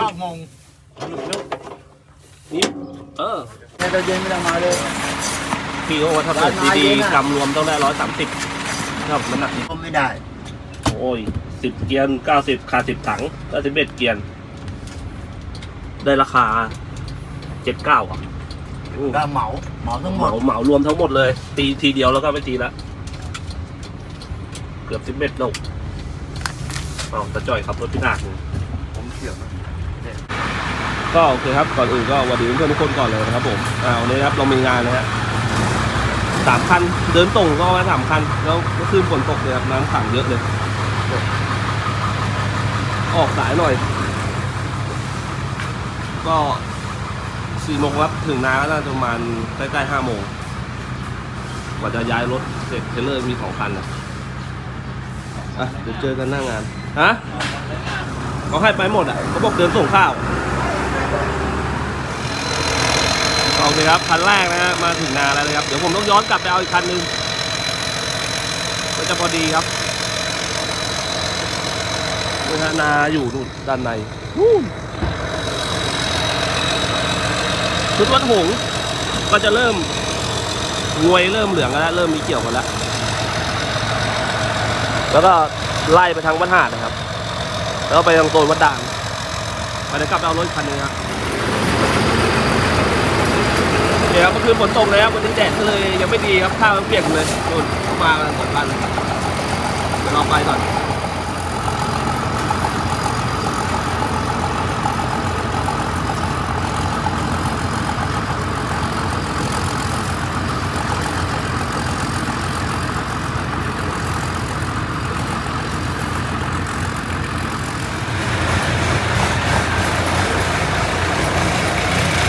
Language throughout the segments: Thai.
ชอบงงนี่เออในตอนเย็นไม่ต้องมาเลยพี่เขาบอกว่าถ้าเปิดร้านดีไม้เยอะนะๆกำรวมต้องได้ร้อยสามสิบครับน้ำหนักนี้ก็ไม่ได้ โอ้ยสิบเกียร์เก้าสิบขาดสิบถังก็สิบเอ็ดเกียร์ได้ราคาเจ็ดเก้าอะอืมก็เหมาเหมาทั้งหเหมมาดเหมารวมทั้งหมดเลย ตีทีเดียวแล้วก็ไม่ตีละเกือบสิบเอ็ดโลเอาตะจ่อยขับรถพินาศผมเขียวนะ ก็โอเคครับก่อนอื่นก็สวัสดีเพื่อนทุกคนก่อนเลยนะครับผมอ่าวันนี้นะครับเรามีงานนะฮะสามคันเดินตรงก็มาสามคันแล้วก็คืนฝนตกเลยครับน้ำขังเยอะเลย ออกสายหน่อย ก็สี่โมงครับถึงนาก็น่าจะประมาณใกล้ๆห้าโมงกว่าจะย้ายรถเสร็จเทรลเลอร์มีสองคันนะอะเดี๋ยวเจอกันหน้างานฮะเขาให้ไปหมดอะเขาบอกเดินส่งข้าว โอเคครับคันแรกนะฮะมาถึงนาแล้วนะครับ เดี๋ยวผมต้องย้อนกลับไปเอาอีกคันหนึงก็จะพอดีครับนี่ฮะนาอยู่นู่นด้านในนู่นชุดวัดหงก็จะเริ่มงวยเริ่มเหลืองกันแล้วเริ่มมีเกี่ยวกันแล้ว แล้วก็ไล่ไปทางวัดหาดนะครับ แล้วไปทางโซนวัดด่านไปเดี๋ยวกลับไปเอารถคันนึงครับ เดี๋ยวครับเมื่อคืนฝนตกเลยครับวันนี้แดดก็เลยยังไม่ดีครับข้าวมันเปียกเลยนู่นเข้ามากันสองพันเดี๋ยวเราไปก่อน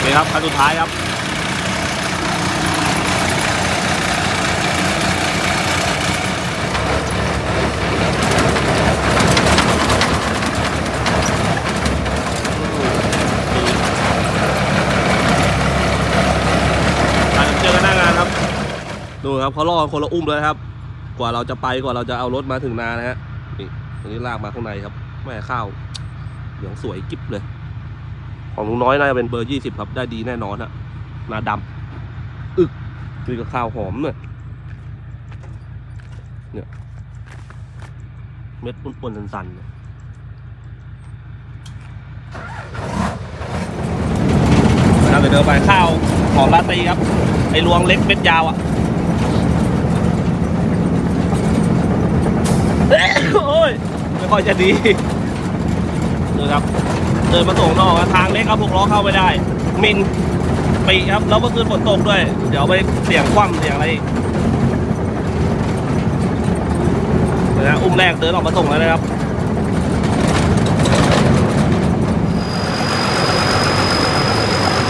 คครับคันสุดท้ายครับ อะเดี๋ยวเจอกันหน้างานครับ ดู ครับเขาล่อกันคนละอุ้มเลยครับ กว่าเราจะไปกว่าเราจะเอารถมาถึงนานะฮะนี่ตรงนี้ลากมาข้างในครับแม่ข้าวเหลืองสวยกิ๊บเลย ของลุงน้อยน่าจะเป็นเบอร์ยี่สิบครับ ได้ดีแน่นอนฮะนาดำอึกนี่ก็ข้าวหอมเนี่ยเนี่ยเม็ดปุ้นๆสันๆเนี่ยนะครับเดี๋ยวเดินไปข้าวหอมลาตีครับ ไอ้รวงเล็กเม็ดยาวอะ โอ้ยไม่ค่อยจะดีดูครับเดินมาส่งนอกทางเล็กเอาพวกล้อเข้าไม่ได้ มินปีครับแล้วเมื่อคืนฝนตกด้วย เดี๋ยวไปเสียงคว่ำเสียงอะไรอีกนะอุ้มแรกเดินออกมาส่งแล้วนะครับ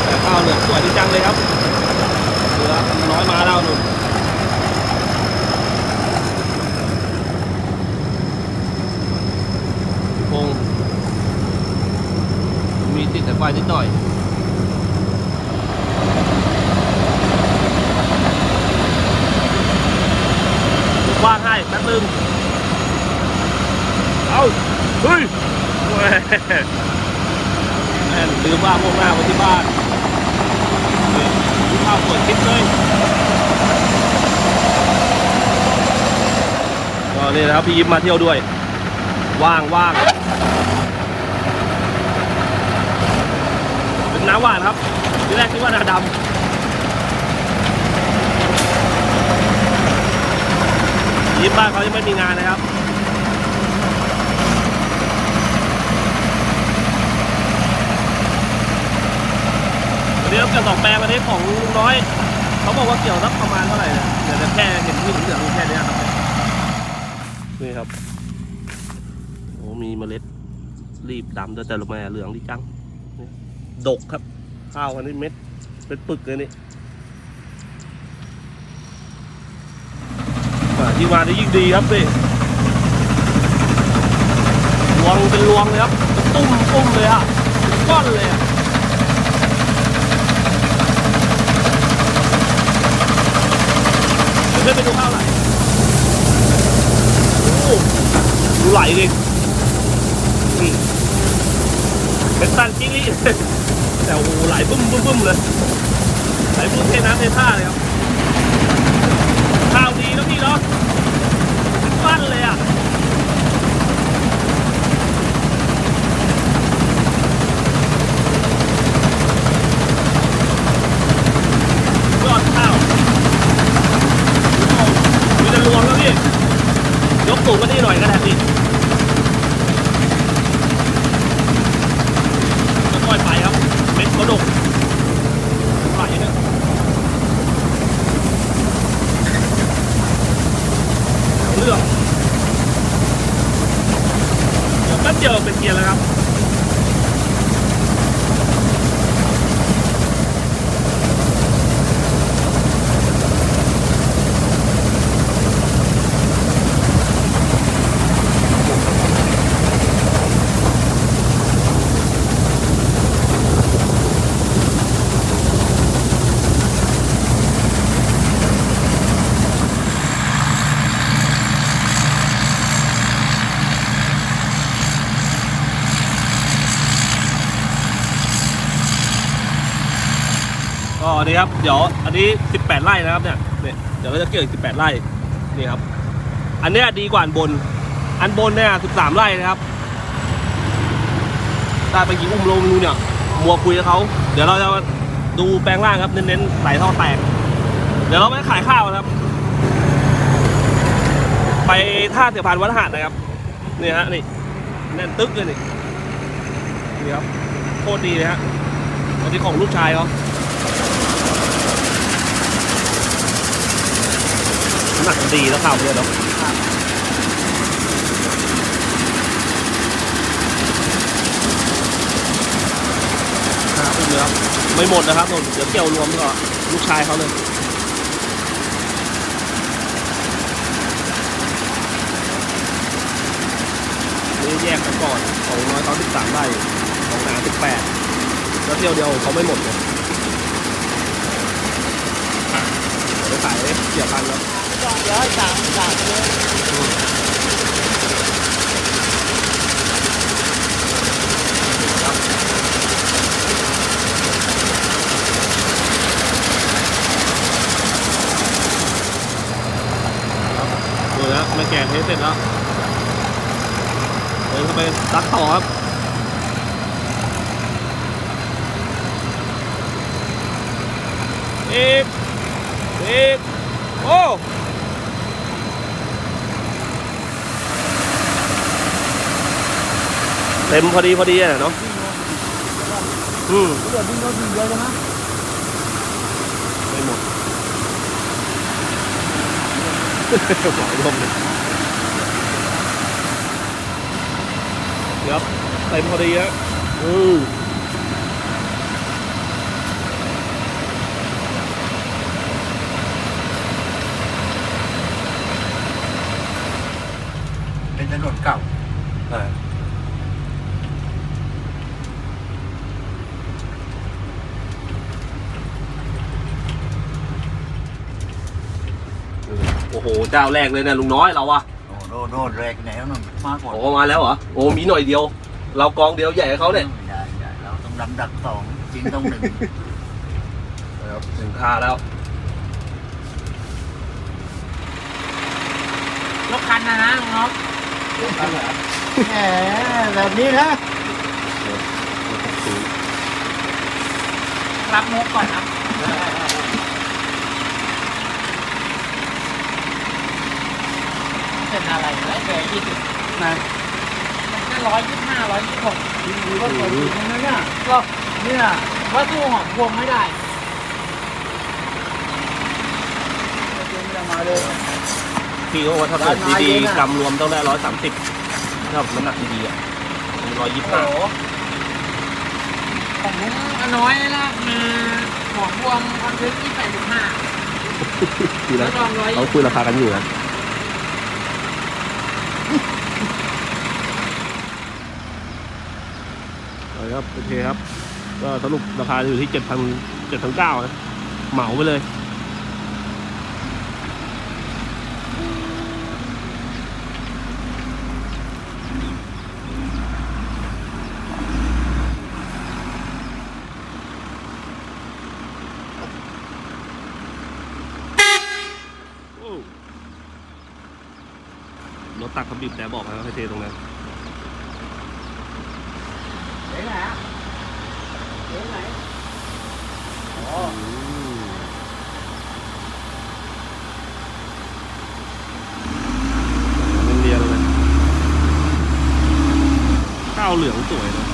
แต่ข้าวเหลืองสวยดีจังเลยครับเหลือน้อยมาแล้วหนุนคง มีติดแต่ไฟนิดหน่อยว่างให้แป๊บนึง เอาเฮ้ยแหม่ลืมว่าพวกหน้าไว้ที่บ้านข้าวเปิดคลิปเลยก็นี่นะครับพี่ยิ้มมาเที่ยวด้วย ว่างว่างเป็ น้ำหวานครับที่แรกคิดว่านาดำยิ้มบ้านเขายังไม่มีงานนะครับวันนี้เราเกี่ยวสองแปลงวันนี้ของลุงน้อย เขาบอกว่าเกี่ยวสักประมาณเท่าไหร่เนี่ยเดี๋ยวจะแค่เห็นที่เหลืองแค่เนี้ยครับนี่ครับโอ้มีเมล็ดรีบดำแต่ละแม่เหลืองดีจัง ดกครับ ข้าวอันนี้เม็ด เป็นปึกเลยนี่อ่าที่มาได้ยิ่งดีครับพี่รวงเป็นรวงเลยครับ ตุ้มตุ้มเลยอะเป็นก้อนเลยเดี๋ยวขึ้นไปดูข้าวไหลโอ้ดูไหลดิเป็นตันกิ้งลี่ แต่โอ้โหไหลบึ้มบึ้มบึ้มเลยไหลบึ้มเทน้ำเทท่าเลยครับข้าวดีนะพี่เนาะเป็นปั้นเลยอะยอดข้าวมีแต่รวมแล้วพี่ยกสูงก็นี่หน่อยก็ได้พี่ค่อยๆไปครับ เม็ดกระดกไหลนะเลือกเดี๋ยวแป๊บเดียวเป็นเกียร์แล้วครับ ก็นี่ ครับ เดี๋ยวอันนี้ 18 ไร่นะครับเนี่ยเนี่ยเดี๋ยวก็จะเกี่ยวอีก 18 ไร่นี่ครับ อันเนี้ยดีกว่าอันบน อันบนเนี่ย 13 ไร่นะครับได้ไปกี่อุ้มลไม่รู้เนี่ยมัวคุยกับเขาเดี๋ยวเราจะดูแปลงล่างครับเน้นๆใส่ท่อแตก เดี๋ยวเราไปขายข้าวนะครับ ไปท่าเสียพานวัดหาดนะครับนี่ฮะนี่แน่นตึ๊กเลยนี่นี่ครับโคตรดีเลยฮะอันนี้ของลูกชายเขา น้ำ หนักดีแล้วข้าวเยอะเนาะครับเนื้อไม่หมดนะครับผมเดี๋ยวเกี่ยวรวมก็ลูกชายเขาเลยนี่แยกกันก่อนของน้อยเขาสิบสามไร่ของหนาสิบแปดแล้วเที่ยวเดียวเขาไม่หมดเลยอ่เดี๋ยวไปขายเสียพันแล้ว เดี๋ยวให้สามสามเลยดูแล้วไม่แก่เทสเสร็จแล้วเดินเข้าไปซักต่อครับอีกอีกโอ้ เต็มพอดีพอดีอะเนาะอืมเดี๋ยวดิ้นรถดิ้นเยอะเลยนะไม่หมดหลายลมเลยเดี๋ยวเต็มพอดีฮะอือ เป็นถนนเก่า อ่าโอ้โห เจ้าแรกเลยเนะลุงน้อยเราอะโอ้โดนโดนแรกแนวนั่นมากกว่าโอ้มาแล้วเหรอโอ้มีหน่อยเดียว เรากองเดียวใหญ่กว่าเขาเนี่ยใหญ่ใหญ่เราต้องลำดับสองจริงต้องหนึ่งนะครับถึงคาแล้วรถคันนะนะน้องแหมแบบนี้นะรับมุกก่อนนะ เป็นอะไรแล้วแกยี่สิบนะมันแค่ร้อยยี่สิบห้าร้อยยี่สิบหกดีว่าสวยจริงนะเนี่ยก็เนี่ยว่าสู้หอมพวงไม่ได้เดินไม่ได้มาเลยพี่เขาบอกว่าถ้าเกิดร้าไม้ดีๆกำรวมต้องได้ร้อยสามสิบถ้าน้ำหนักดีๆอะร้อยยี่สิบห้าของอน้อยลากมาหอมพวงคอนเทนต์ที่แปดสิบห้าแล้วลองร้อยเขาคุยราคากันอยู่นะ ครับโอเคครับ ก็สรุปราคาอยู่ที่เจ็ดพันเจ็ดพันเก้านะเหมาไปเลยรถตักขับบีบแต่บอกนะให้เทตรงนั้น ไหนฮะเห็นไหนอ๋ออืมเรียนเลยข้าวเหลืองสวยเลย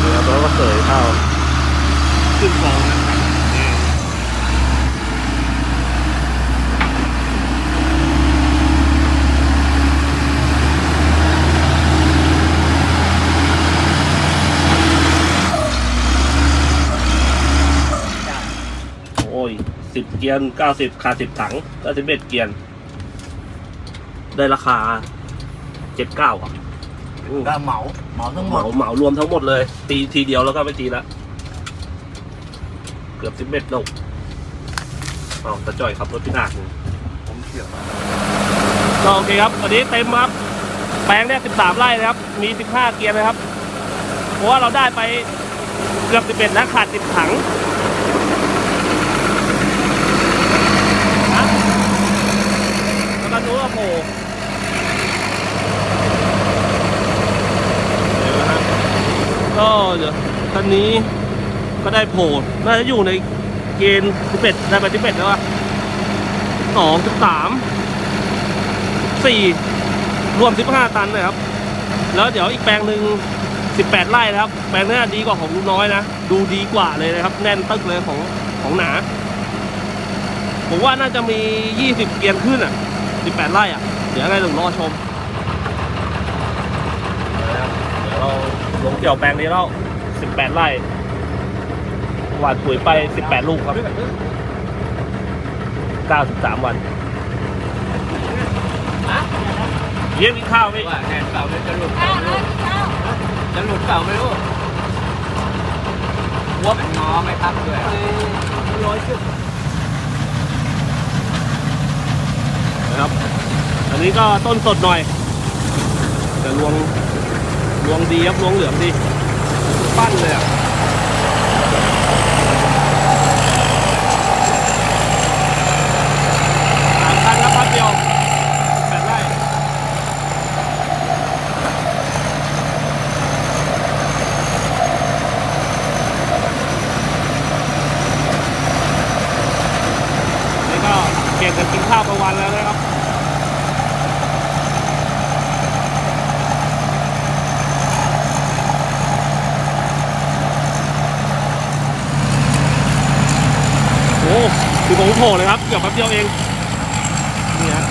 เดี๋ยวเราก็เสยข้าว ขึ้นฟองนะนี่โอ้ยสิบเกียร์เก้าสิบขาดสิบถังเก้าสิบเอ็ดเกียร์ได้ราคาเจ็ดเก้าอะอืมก็เหมาเหมาทั้งหเหมมาดเหมารวมทั้งหมดเลย ตีทีเดียวแล้วก็ไม่ตีละ เกือบสิบเอ็ดโลเอาตะจ่อยขับรถพินาศอยู่ผมเชื่อมาก็โอเคครับวันนี้เต็มครับ แปลงเนี่ยสิบสามไร่นะครับ มีสิบห้าเกียร์นะครับ เพราะว่าเราได้ไปเกือบสิบเอ็ดนะขาดสิบถังนะแล้วก็นู้นก็โผล่เดี๋ยวนะฮะก็เดี๋ยวคันนี้ ก็ได้โผล่น่าจะอยู่ในเกณฑ์สิเอ็ดได้ไปสิเอ็ดแล้วอะสองสิบสามสี่รวม15ตันนะครับ แล้วเดี๋ยวอีกแปลงหนึ่ง18ไร่นะครับ แปลงหน้ดีกว่าของลุงน้อยนะ ดูดีกว่าเลยนะครับ แน่นตึกเลยของของหนา ผมว่าน่าจะมี20เกียนขึ้นอะ18ไร่อะ เดี๋ยวยังไงลองรอชมเดี๋ยวเราลงเกี่ยวแปลงนี้แล้ว18ไร่ หวานปุ๋ยไป 18 ลูกครับ 93 วันเยี่ยมกินข้าวไหมว่าแทนเก่าไม่จะหลุดเก่าไม่รู้จะหลุดเก่าไม่รู้วัวเป็นงอไม่ทับด้วยร้อยขึ้นนะครับ อันนี้ก็ต้นสดหน่อยแต่รวงรวงดีครับรวงเหลืองดี ปั้นเลยอะสามคันครับพัดเดียวแปดไร่ นี่ก็เปลี่ยนกันกิน ข้าวกลางวันแล้วนะครับโอ้คือผมโผล่เลยครับเกี่ยวแป๊บเดียวเองนี่ฮะ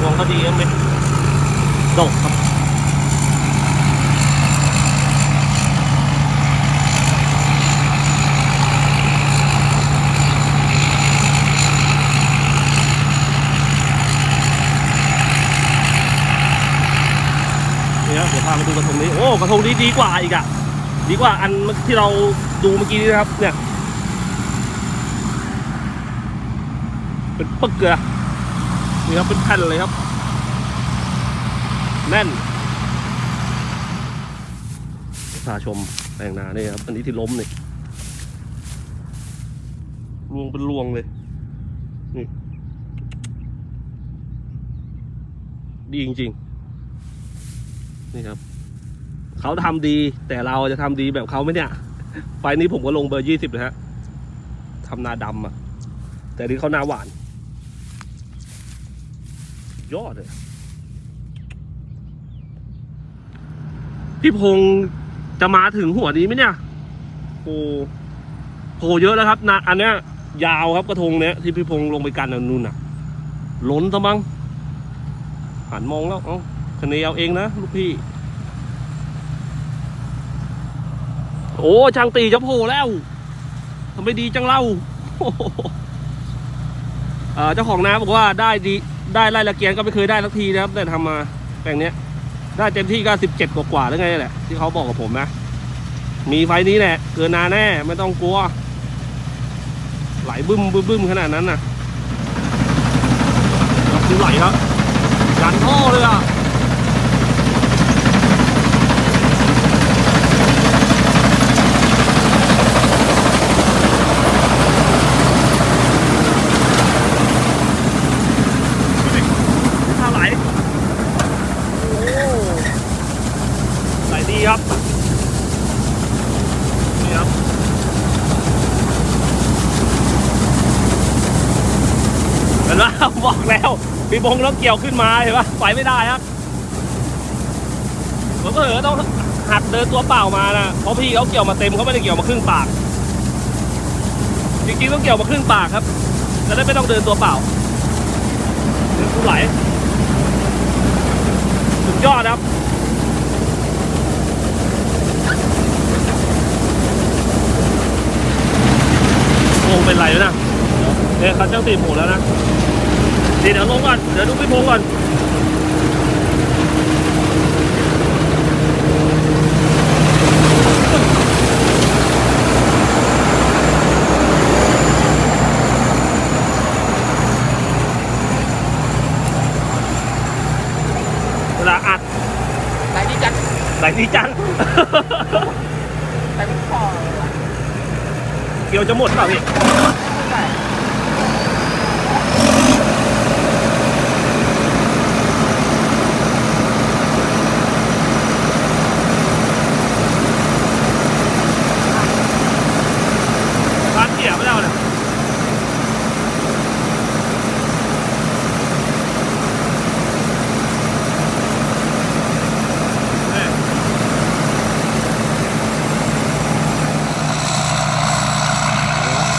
รวงก็ดีครับเป็นดกครับ นี่ครับเดี๋ยวพามาดู กระทงนี้ โอ้กระทงนี้ดีกว่าอีกอะดีกว่าอันที่เราดูเมื่อกี้นี้นะครับ เนี่ยเป็นปึกเลยอนี่ครับเป็นแผ่นเลยครับ แน่นพาชมแปลงนาเนี่ยครับ อันนี้ที่ล้มนี่รวงเป็นรวงเลย นี่ ดีจริง ๆ นี่ครับ เขาทำดี แต่เราจะทำดีแบบเขาไหมเนี่ย ไฟนี้ผมก็ลงเบอร์ยี่สิบเลยฮะทำนาดำอะ แต่นี่เขานาหวาน ยอดเลยพี่พงษ์จะมาถึงหัวนี้ไหมเนี่ยโอ้โหเยอะแล้วครับนาอันเนี้ยยาวครับกระทงเนี้ยที่พี่พงษ์ลงไปกันอันนู่นน่ะ ล้นซะมั้งหันมองแล้วเอ้าคะแนนเอาเองนะลูกพี่ โอ้ช่างตีจะโผล่แล้วทำไมดีจังเล่าเจ้าของน้ำบอกว่าได้ดีได้ไล่ละเกียนก็ไม่เคยได้สักทีนะครับ แต่ทำมาแปลงเนี้ย ได้เต็มที่ก็สิบเจ็ดกว่าๆหรือไงแหละที่เขาบอกกับผมนะ มีไฟนี้แหละ เกินนาแน่ไม่ต้องกลัว ไหลบึ้มบึ้มบึ้มขนาดนั้นน่ะครับดูไหลครับยันท่อเลยอะ ถ้าไหล โอ้ไหลดีครับ นี่ครับ เห็นไหม บอกแล้วมี บงแล้วเกี่ยวขึ้นมาเห็นปะไปไม่ได้ครับผมก็เออต้องหัดเดินตัวเปล่ามานะเพราะพี่เขาเกี่ยวมาเต็มเขาไม่ได้เกี่ยวมาครึ่งปาก จริงๆต้องเกี่ยวมาครึ่งปากครับจะได้ไม่ต้องเดินตัวเปล่าเดินผู้ไหลสุดยอดครับโงเป็นไรแล้วนะเนี่ยคันช่าตีหมูแล้วนะ เดี๋ยวลงก่อน เดี๋ยวดูพี่พงษ์ก่อนเวลาอัดไหนที่จัดไหลดีจังแต่ไม่พอเลยว่ะเกี่ยวจะหมดเปล่าพี่ ใช่ ร้านเกี่ยวไม่ได้เลยนี่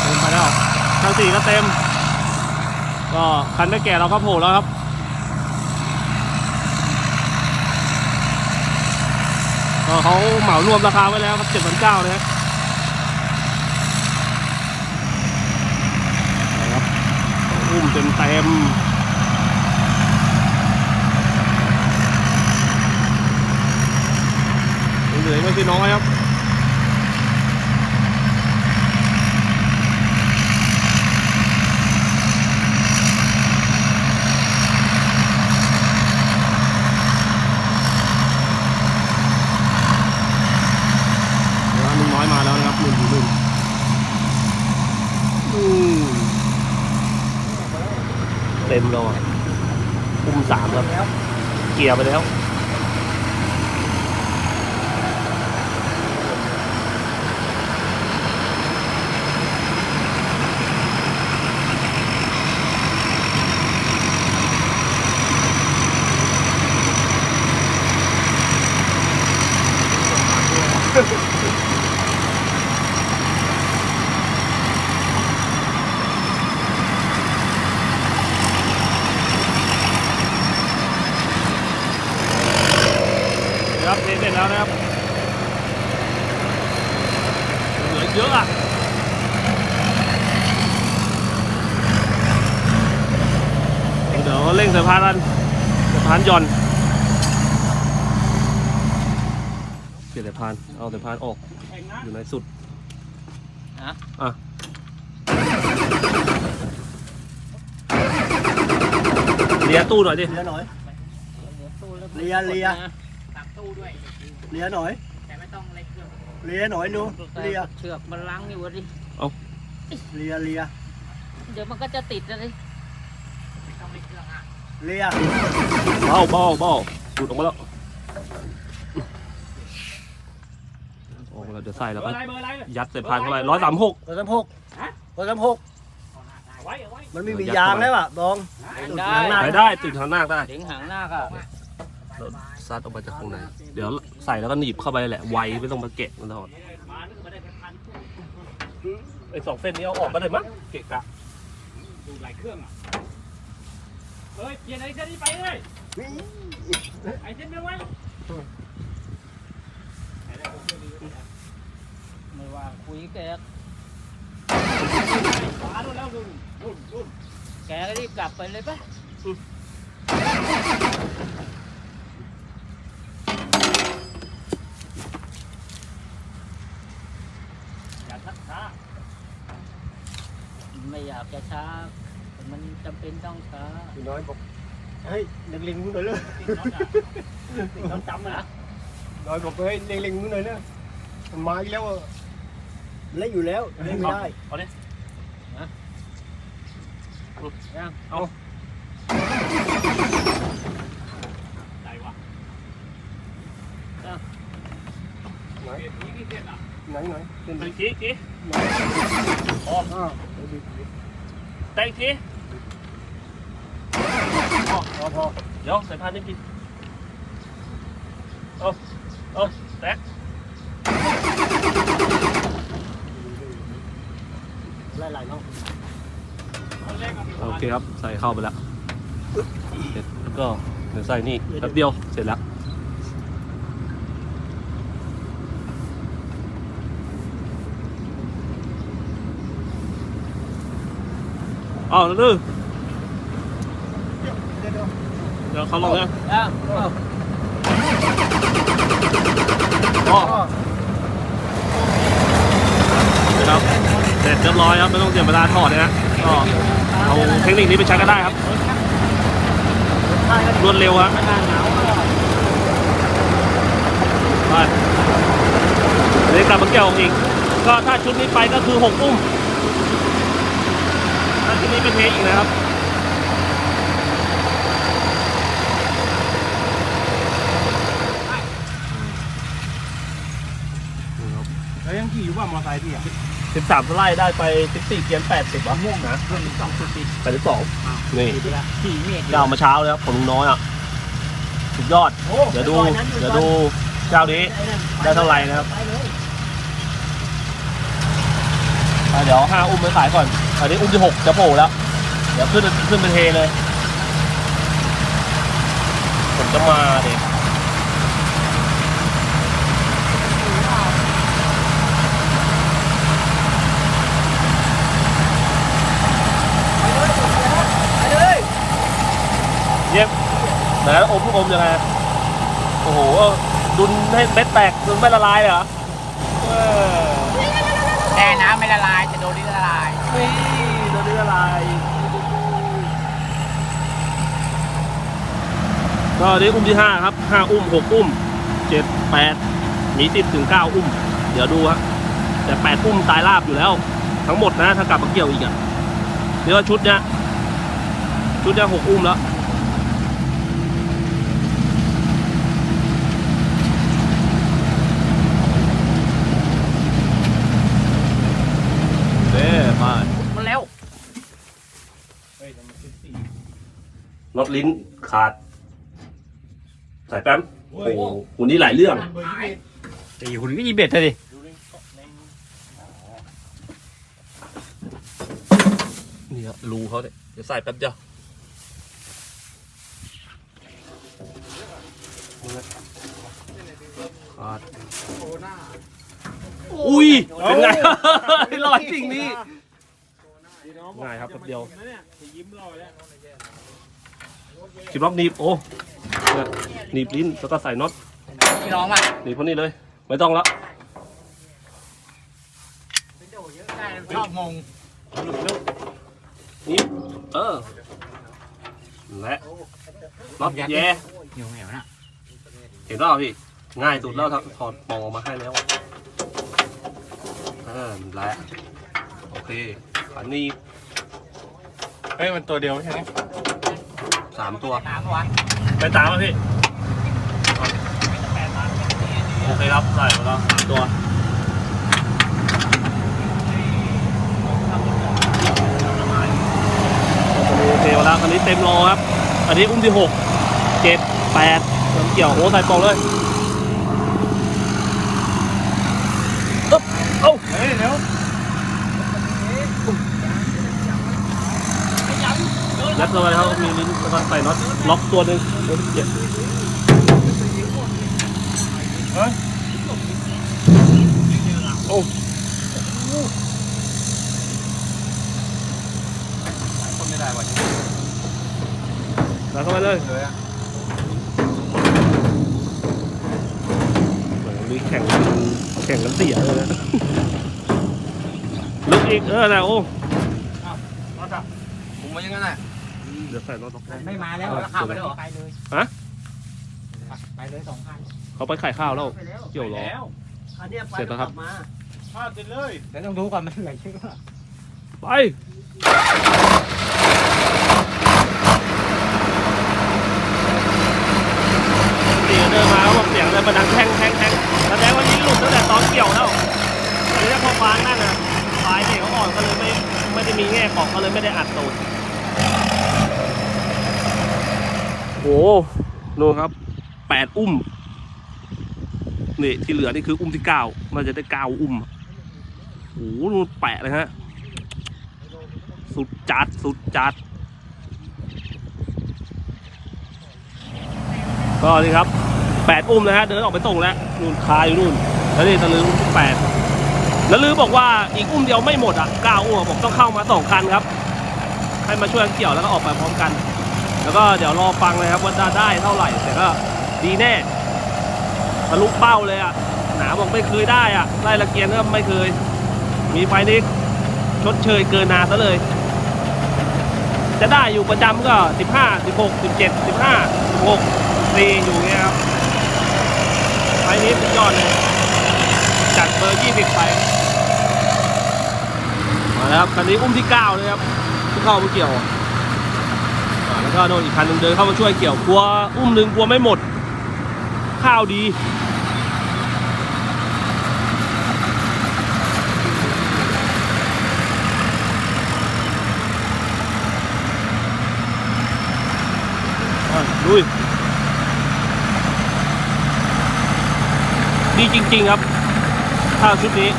เต็มไปแล้วทั้งสี่ก็เต็ม ก็ คันไม่แก่เราก็โผล่แล้วครับก็เขาเหมารวมราคาไว้แล้วครับเจ็ดพันเก้าเลยครับนะครับอุ้มเต็มเต็มเหลือไม่ใช่น้อยครับ ร้านลุงน้อยมาแล้วนะครับหนึ่งหนึ่งอืมเต็มร้อะอุ้มสามครับ เกียร์ไปแล้ว ครับเทเสร็จแล้วนะครับ เหลือเยอะอะ เดี๋ยวเร่งสายพานกันสายพาน หย่อนเปลี่ยนสายพาน เอาสายพานออก อยู่ในสุดฮะอะเลียตู้หน่อยดิ เลียหน่อยตู้แล้วเลียเลียตักตู้ด้วย เลียหน่อย แต่ไม่ต้องอะไรเครื่องเลียหน่อยดูเลียเชือกมันล้างอยู่วะดิเลียเลีย เดี๋ยวมันก็จะติดนะดิไม่ต้องไปเครื่องอะ เลียเบาเบาเบาหลุดออกมาแล้วออกมาแล้วเดี๋ยวใส่แล้วก็ยัดใส่พานเข้าไปร้อยสามหก กดสามหกกดสามหกไว้ไว้มันไม่มียางแล้วอะบองตุดหางหน้าใส่ได้ติดทางหน้าได้ถึงหางหน้าก็เราซัดออกมาจากข้างในเดี๋ยวใส่แล้วก็หนีบเข้าไปแหละไวไม่ต้องมาเกะมันตลอดไอ้สองเส้นนี้เอาออกมาเลยมั้งเกะกะดูหลายเครื่องอะ เฮ้ย เปลี่ยนไอ้ไปเลยไอ้เส้นนี้ไว้ไม่ว่าคุยแกขวาดูแล้วดูดูดูแกรีบกลับไปเลยปะอกช้าไม่อยากจะช้า มันจำเป็นต้องช้าพี่น้อยบอกเฮ้ยเล็งเล็งๆมึงหน่อยเลยติดน็อตจำนะน้อยบอกเฮ้ยเล็งเล็งๆมึงหน่อยเลยมันมาอีกแล้วอะเล่นอยู่แล้วเล่นไม่ได้เอาดิยังเอาใจว่ะไหนเปลี่ยนนี้กี่เส้นอะไหนไหนเล่นไปดิทีทีอ้าวเดี๋ยวดิแตงทีพอพ อพอเดี๋ยวใส่ผ้านิดกินเอาเอาแตกไล่ไล่น้องตอนแรกก็มีโอเคครับใส่เข้าไปแล้วเสร็จแล้วก็เดี๋ยวใส่นี่แป๊บเดียวเสร็จแล้วเอาแล้วดื้อ เดี๋ยวเดี๋ยว เดี๋ยวเขาลงนะยังเอาอ๋อนะครับเสร็จเรียบร้อยครับไม่ต้องเสียเวลาถอดเลยนะก็เอาเทคนิคนี้ไปใช้ก็ได้ครับรวดเร็วฮะหน้าหนาวก็ไปเดี๋ยวกลับมาเกี่ยวอีกก็ถ้าชุดนี้ไปก็คือหกอุ้มถ้าชุดนี้เป็นเทอีกนะครับ แล้วยังขี่อยู่ว่ามอไซค์ พี่อะสิบสามสไลด์ได้ไปสิบสี่เกียร์แปดสิบวะม่วงนะเพิ่มอีกสองสิบปีแปดสิบสองนี่ขี่เมฆเจ้ามาเช้าเลยครับของลุงน้อยอะสุดยอด เดี๋ยวดู เดี๋ยวดูเจ้านี้ได้เท่าไหร่นะครับไปเลยอะเดี๋ยวห้าอุ้มไปขายก่อน อันนี้อุ้มที่หกจะโผล่แล้ว เดี๋ยวขึ้นขึ้นเป็นเทเลย ผมจะมาเด็ก เยี่ยมไหนแล้วอมลูกอมยังไงโอ้โหดุนให้เม็ดแตกดุนไม่ละลายเหรอเออแช่น้ำไม่ละลายจะโดนนี่ละลายนี่ตัวนี้อะไรก็อันนี้อุ้มที่ห้าครับห้าอุ้มหกอุ้มเจ็ดแปดมีสิบถึงเก้าอุ้ม เดี๋ยวดูฮะแต่แปดอุ้มตายราบอยู่แล้ว ทั้งหมดนะถ้ากลับมาเกี่ยวอีกอะเรียกว่าชุดเนี้ยชุดเนี้ยหกอุ้มแล้วเด้ไป มันแล้ว น็อตลิ้นขาด สายแป๊มโอ้โหวันนี้หลายเรื่อง ตีหุ่นก็ยีเบ็ดเลยดินี่ฮะรูเขาเนี่ยเดี๋ยวใส่แป๊บเดียวขาดอุ้ย เป็นไงรอยสิ่งนี้ง่ายครับแป๊บเดียวเนี่ยจะยิ้มรอแล้ว สิบล็อกหนีบโอ้เนี่ยหนีบลิ้นแล้วก็ใส่น็อตพี่น้องป่ะหนีบพวกนี้เลย ไม่ต้องละชอบงงนี่เออและน็อตแย่อยู่เหนียวนะเห็นเปล่าพี่ ง่ายสุดแล้วถอดปองออกมาให้แล้วเออและโอเคอันนี้เฮ้ยมันตัวเดียวใช่ไหม สามตัวน้ำวะไปตามมาพี่ โอเคครับใส่มาแล้วสามตัวโอเคมาแล้วคันนี้เต็มโลครับ อันนี้อุ้มที่หกเจ็ดแปดน้ำเกี่ยวโอ้ใส่ปองเลยอึ๊บเอ้า เฮ้ยเดี๋ยว ยัดเข้าไปครับมีลิ้นแล้วก็ใส่น็อตล็อกตัวหนึ่งโอ้ยเจ็บเฮ้ยโอ้คนไม่ได้ว่ะเข้าไปเลยเลยอะเหมือนมีแข่งกันแข่งกันเสียเลยนะลึกอีกเออนะโอ้น็อตอะผมมาอย่างนั้นแหละเดี๋ยวใส่รถตกไม่มาแล้วแล้วขับไปแล้วเหรอไปเลยฮะไปเลยสองคันเขาไปขายข้าวแล้วไปแล้วเกี่ยวล้อแล้วคันเนี้ยไปเสร็จแล้วครับกมาพลาดไปเลยเดี๋ยวต้องดูก่อนมันเหลือเยอะไปเสียงเดินมาเขาบอกเสียงเลยมาดังแทงแทงแทงแสดงว่าลิ้นหลุดตั้งแต่ตอนเกี่ยวแล้วอันนี้พอฟางนั่นน่ะปลายเนี่ยเขาอ่อนก็เลยไม่ไม่ได้มีแง่ขอกก็เลยไม่ได้อัดตูดโอ้โหดูครับแปดอุ้มนี่ที่เหลือนี่คืออุ้มที่เก้าน่าจะได้เก้าอุ้มโอ้โหนู่นแปะเลยฮะ สุดจัด สุดจัด ก็นี่ครับแปดอุ้มนะฮะ เดินออกไปส่งแล้วนู่นคาอยู่นู่น แล้วนี่ตะลืออุ้มที่แปดแล้วลือบอกว่าอีกอุ้มเดียวไม่หมดอะเก้าอุ้มบอกต้องเข้ามาสองคันครับ ให้มาช่วยกันเกี่ยวแล้วก็ออกไปพร้อมกัน แล้วก็เดี๋ยวรอฟังเลยครับว่าจะได้เท่าไหร่แต่ก็ดีแน่ทะลุเป้าเลยอะหนาบอกไม่เคยได้อะไล่ละเกียนก็ไม่เคย มีไฟนี้ชดเชยเกินนาซะเลย จะได้อยู่ประจำก็ 15 16 17 15 16ตีอยู่เงี้ยครับไฟนี้สุดยอดเลยจัดเบอร์ 20 ไปมาแล้วครับคันนี้อุ้มที่ 9 เลยครับที่เข้ามาเกี่ยว ก็โดนอีกคันหนึ่งเดินเข้ามาช่วยเกี่ยวกลัวอุ้มหนึ่งกลัวไม่หมด ข้าวดีอะลุยดีจริง ๆ ครับข้าวชุดนี้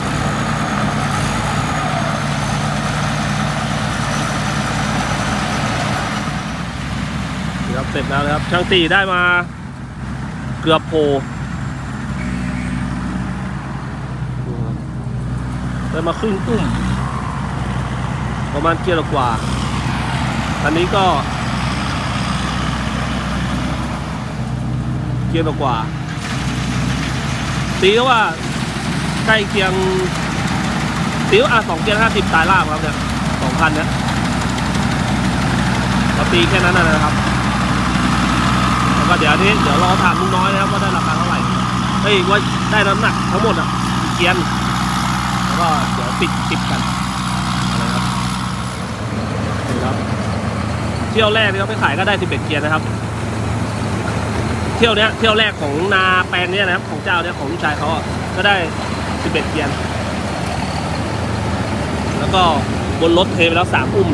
เสร็จแล้วนะครับ ช่างตีได้มาเกือบโพได้มาครึ่งตุ้ม ประมาณเกียร์กว่า อันนี้ก็ เกียร์กว่า ตีก็ว่าใกล้เคียงตีว่าอะสองเกียร์ห้าสิบตายล่างครับเนี่ยสองพันเนี่ยเราตีแค่นั้นนะครับ ก็เดี๋ยวนี้เดี๋ยวรอถามลุงน้อยนะครับว่าได้ราคาเท่าไหร่เฮ้ยว่าได้น้ำหนักทั้งหมดอะเกียร์แล้วก็เดี๋ยวปิดคลิปกันนะครับนี่ครับ เที่ยวแรกที่เขาไปขายก็ได้11เกียร์นะครับ เที่ยวเนี้ยเที่ยวแรกของนาแปลงเนี้ยนะครับ ของเจ้าเนี้ยของลูกชายเขาก็ได้11เกียนแล้วก็บนรถเทไปแล้วสามอุ้ม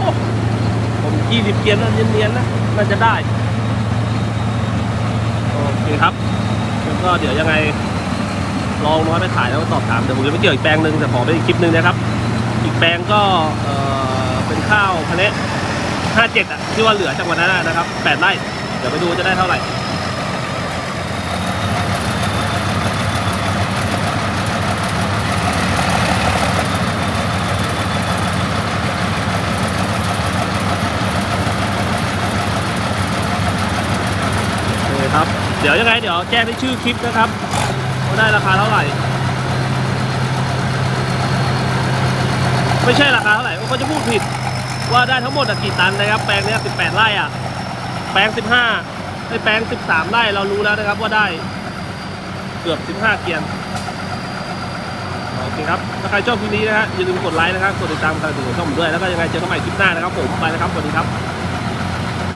โอ้ผม20เกียนนั่นเนียนๆนะน่าจะได้โอเคครับแล้ว ก็เดี๋ยวยังไงลองน้อยไปถ่ายแล้วก็สอบถามเดี๋ยวผมจะไปเกี่ยวอีกแปลงหนึ่งแต่ขอไปอีกคลิปหนึ่งนะครับ อีกแปลงก็เออเป็นข้าวทะเนะ57อะที่ว่าเหลือจากวันนั้นนะครับ8ไร่เดี๋ยวไปดูจะได้เท่าไหร่ โอเคครับ เดี๋ยวยังไงเดี๋ยวแจ้งในชื่อคลิปนะครับว่าได้ราคาเท่าไหร่ ไม่ใช่ราคาเท่าไหร่เขาจะพูดผิด ว่าได้ทั้งหมดกี่ตันนะครับ แปลงเนี้ย18ไร่อะ แปลง15ไอ้แปลง13ไร่เรารู้แล้วนะครับว่าได้เกือบ15เกียนโอเคครับ ถ้าใครชอบคลิปนี้นะฮะอย่าลืมกดไลค์นะครับ กดติดตามกันถึงช่องผมด้วย แล้วก็ยังไงเจอกันใหม่คลิปหน้านะครับผม ไปนะครับ สวัสดีครับ